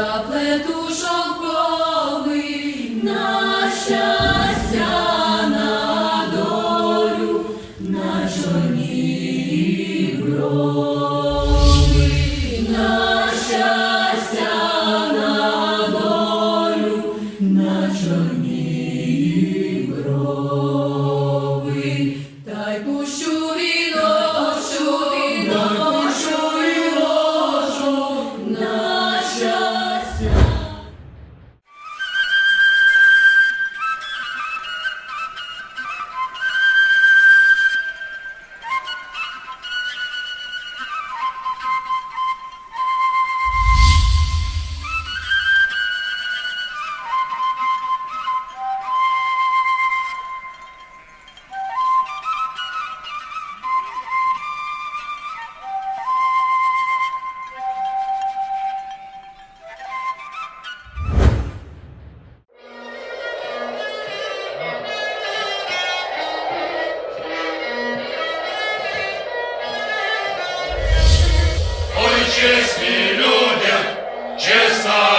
заплету шовковий на щастя, на на чорній брові. чесні людям, чесна.